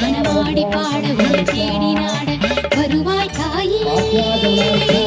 மனவாடி பாட ஒரு தேடி நாட வருவாய் தாயே.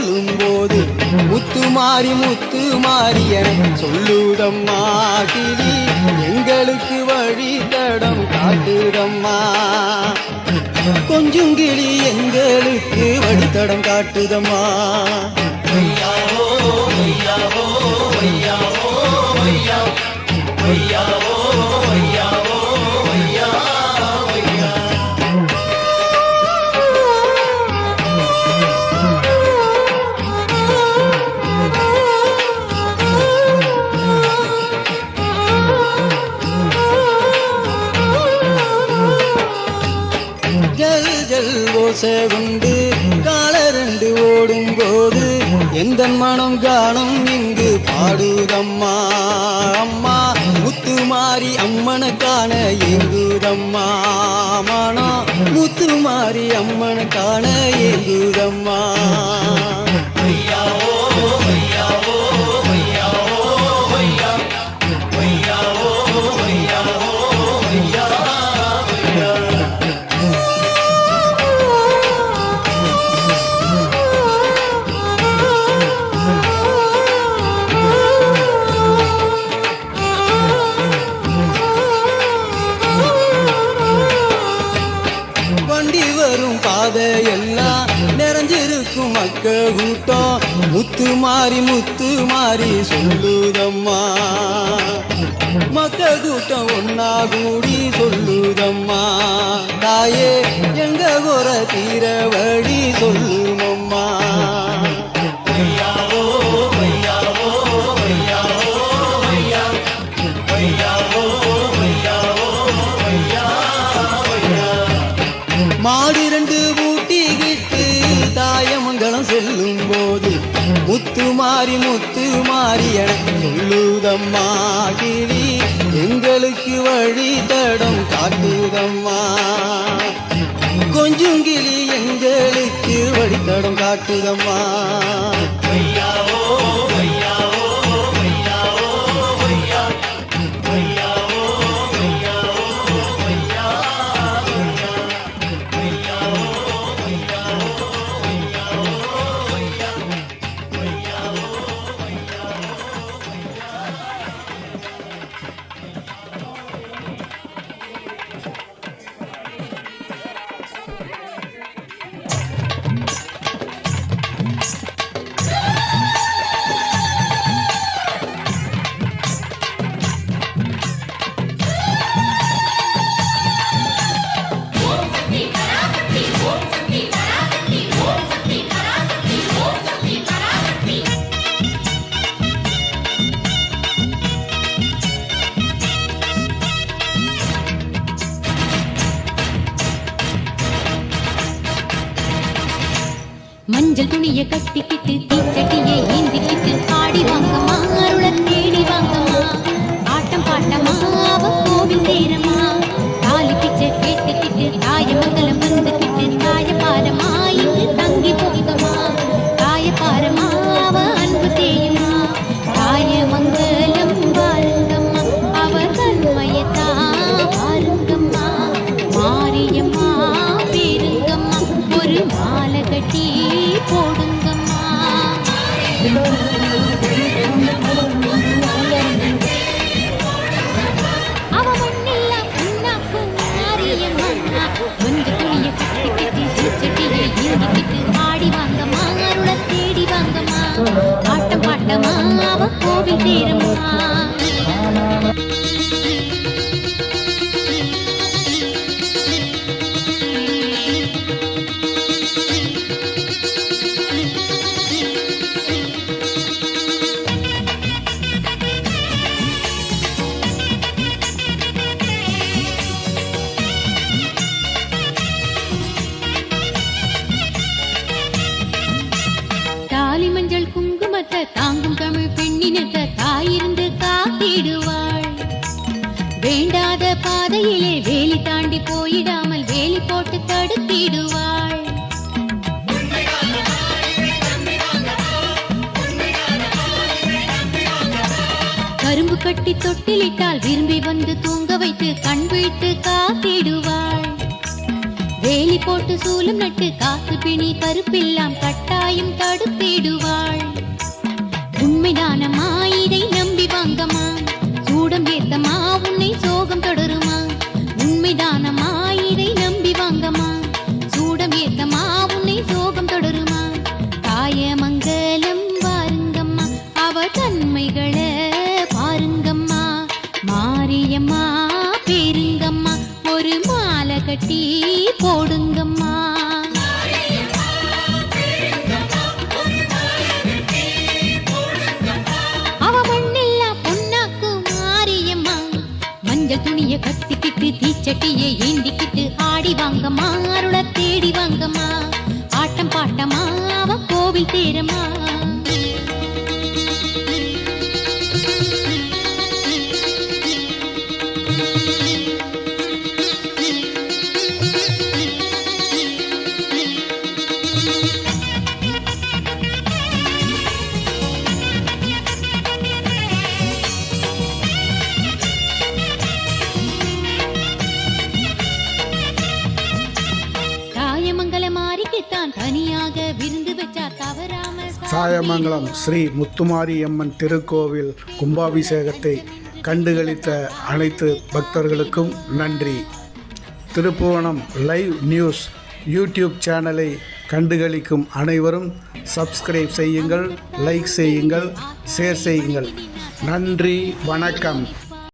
சொல்லும் போது முத்து மாறி முத்து மாறி என சொல்லுதம்மா கிளி. எங்களுக்கு வழி தடம் காட்டுதம்மா. கொஞ்சம் கிளி எங்களுக்கு வழித்தடம் காட்டுதம்மா. ஐயாவோ ஐயாவோ ஐயாவோ ஐயா ஐயாவோ ஜல் ஓசை உண்டு கால ரெண்டு ஓடும் போது எந்த மனம் காணும்? இங்கு பாடுதம்மா அம்மா முத்து மாறி அம்மனை காண ஏங்குதம்மா மனம் முத்து மாறி அம்மனை காண ஏங்குதம்மா. மாறி முத்து மாறி சொல்லுதம்மா. மக்க கூட்டம் ஒன்னா கூடி சொல்லுதம்மா. தாயே எங்க குற தீர வழி சொல்லுமம்மா. மாடு ரெண்டு பூட்டிக்கிட்டு தாயமங்கலம் செல்லும் முத்து மாறி முத்து மாறி என சொல்லுதம்மா கிளி. எங்களுக்கு வழி தடம் காட்டுதம்மா. கொஞ்சம் கிளி எங்களுக்கு வழித்தடம் காட்டுதம்மா. துணிய கட்டிக்கிட்டு தீச்சட்டியை ஏந்திக்கிட்டு ஆடி வாங்கம்மா அருள தேடி வாங்கம்மா. ஆட்டம் பாட்டமா அவ கோவில் நேரம் ஆட்டம் பாட்டமா அவ கோவில் சேரம்மா மஞ்சள் குங்குமத்தை தாங்கும் தமிழ் பெண்ணினத்தை தாயிருந்து காத்திடுவாள். வேண்டாத பாதையிலே வேலி தாண்டி போயிடாமல் வேலி போட்டு தடுத்திடுவாள். கரும்பு கட்டி தொட்டிலிட்டால் விரும்பி வந்து தூங்க வைத்து கண் விட்டு காத்திடுவாள். போட்டு சூலம் நட்டு காசு பிணி கருப்பெல்லாம் கட்டாயம் தடுத்திடுவாள் உண்மைதானம்மா இதை நம்பி வாங்கம்மா. சூடம் ஏத்தமா உன்னை சோகம் தொடருமா. உண்மைதானம்மா இதை நம்பி வாங்கம்மா. சூடம் ஏத்தமா உன்னை சோகம் தொடருமா. தாயமங்கலம் பாருங்கம்மா அவ தன்மைகளை பாருங்கம்மா. மாரியம்மா ஒரு மாலை கட்டி போடுங்கம்மா. அவ மண்ணெல்லாம் பொன்னாக்கு மாறியம்மா மஞ்சள் துணிய கட்டிக்கிட்டு தீச்சட்டியை ஏந்திக்கிட்டு தாயமங்கலம் ஸ்ரீ முத்துமாரி அம்மன் திருக்கோவில் கும்பாபிஷேகத்தை கண்டுகளித்த அனைத்து பக்தர்களுக்கும் நன்றி. திருப்புவனம் லைவ் நியூஸ் யூடியூப் சேனலை கண்டுகளிக்கும் அனைவரும் சப்ஸ்கிரைப் செய்யுங்கள் லைக் செய்யுங்கள் ஷேர் செய்யுங்கள். நன்றி வணக்கம்.